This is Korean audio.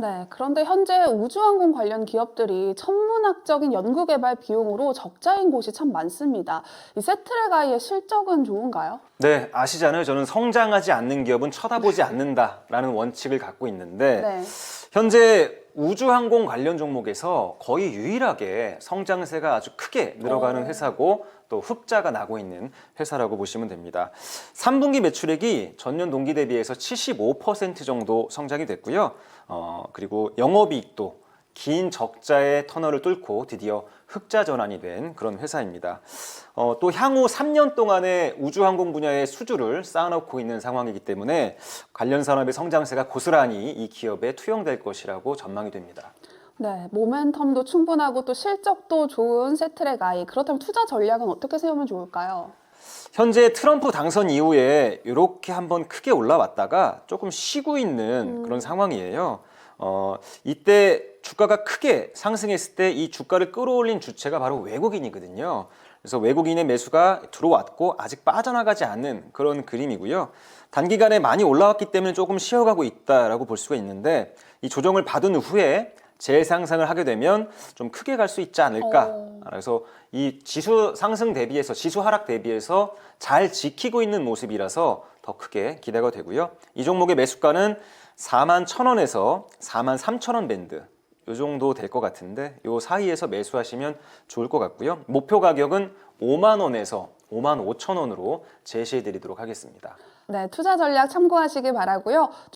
네, 그런데 현재 우주항공 관련 기업들이 천문학적인 연구개발 비용으로 적자인 곳이 참 많습니다. 이 세트레가이의 실적은 좋은가요? 네, 아시잖아요. 저는 성장하지 않는 기업은 쳐다보지 않는다라는 원칙을 갖고 있는데 네. 현재 우주항공 관련 종목에서 거의 유일하게 성장세가 아주 크게 늘어가는 오. 회사고 또 흑자가 나고 있는 회사라고 보시면 됩니다. 3분기 매출액이 전년 동기 대비해서 75% 정도 성장이 됐고요. 어, 그리고 영업이익도 긴 적자의 터널을 뚫고 드디어 흑자 전환이 된 그런 회사입니다. 어, 또 향후 3년 동안의 우주항공 분야의 수주를 쌓아놓고 있는 상황이기 때문에 관련 산업의 성장세가 고스란히 이 기업에 투영될 것이라고 전망이 됩니다. 네, 모멘텀도 충분하고 또 실적도 좋은 세트레가이. 그렇다면 투자 전략은 어떻게 세우면 좋을까요? 현재 트럼프 당선 이후에 이렇게 한번 크게 올라왔다가 조금 쉬고 있는 그런 상황이에요. 어, 이때 주가가 크게 상승했을 때 이 주가를 끌어올린 주체가 바로 외국인이거든요. 그래서 외국인의 매수가 들어왔고 아직 빠져나가지 않는 그런 그림이고요. 단기간에 많이 올라왔기 때문에 조금 쉬어가고 있다라고 볼 수가 있는데 이 조정을 받은 후에 재상승을 하게 되면 좀 크게 갈 수 있지 않을까. 어. 그래서 이 지수 상승 대비해서 지수 하락 대비해서 잘 지키고 있는 모습이라서 더 크게 기대가 되고요. 이 종목의 매수가는 4만 1,000원에서 4만 3,000원 밴드 요 정도 될 것 같은데 요 사이에서 매수하시면 좋을 것 같고요. 목표 가격은 5만 원에서 5만 5천 원으로 제시해 드리도록 하겠습니다. 네, 투자 전략 참고하시기 바라고요.